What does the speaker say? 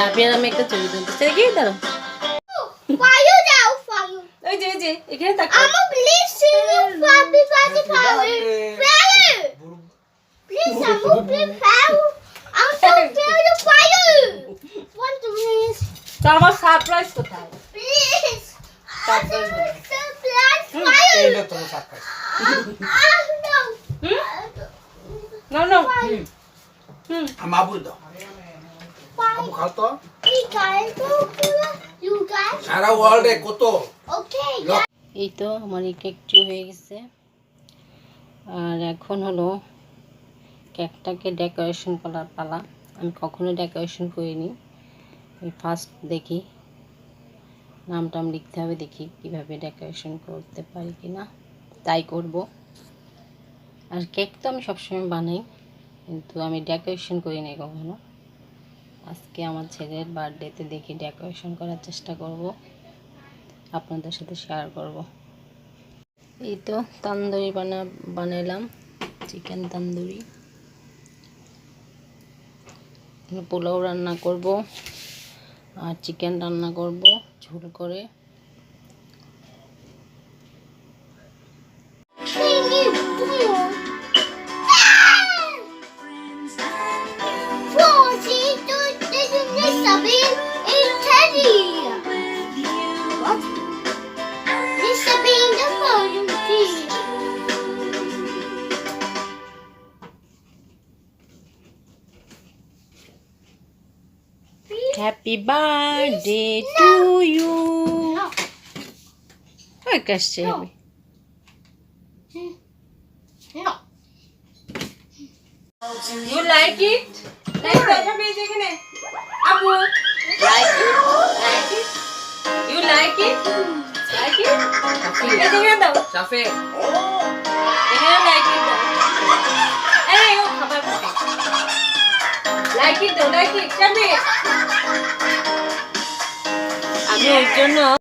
সাপিয়ার আমি একটা ছবি তুলতে চাই কি দাঁড়ো Why you down for you? ওই যে ওই যে এখানে থাকো I'm a please sing you happy birthday flower. Flower. Please, I'm a please flower. I'm so very fire. Want to please? তো আমার সারপ্রাইজ কোথায় Please. I'm so Surprise. surprise এই fire. নে তোমার সারপ্রাইজ Ah, no. না না Fire. হুম আমার আবুর দাও আবু Fire. খাও তো You guys? Go to You guys? সারা ওয়ার্ল্ডে কত. এই তো আমার এই কেকটি হয়ে গেছে। আর এখন হলো কেকটাকে ডেকোরেশন করার পালা। আমি কখনো ডেকোরেশন করিনি। এই ফার্স্ট দেখি। নাম টাম লিখতে হবে দেখি কীভাবে ডেকোরেশন করতে পারি কি না তাই করব। আর কেক তো আমি সবসময় বানাই কিন্তু আমি ডেকোরেশন করিনি কখনো। আজকে আমার ছেলের বার্থডেতে দেখি ডেকোরেশন করার চেষ্টা করব। আপনাদের সাথে শেয়ার করব। এই তো, তান্দুরি বানা বানালাম চিকেন তান্দুরি। পোলাও রান্না করব আর চিকেন রান্না করব ঝোল করে। Can you a Bean is Teddy. What? Mr. Bean the Frozen Happy birthday no. to you. No. No. Hmm. no. Like it like it you like it like it এখানে দাও সাফে এখানে like it দাও এই ও খাবার বসে like it দাও like it চাবি আমি ওর জন্য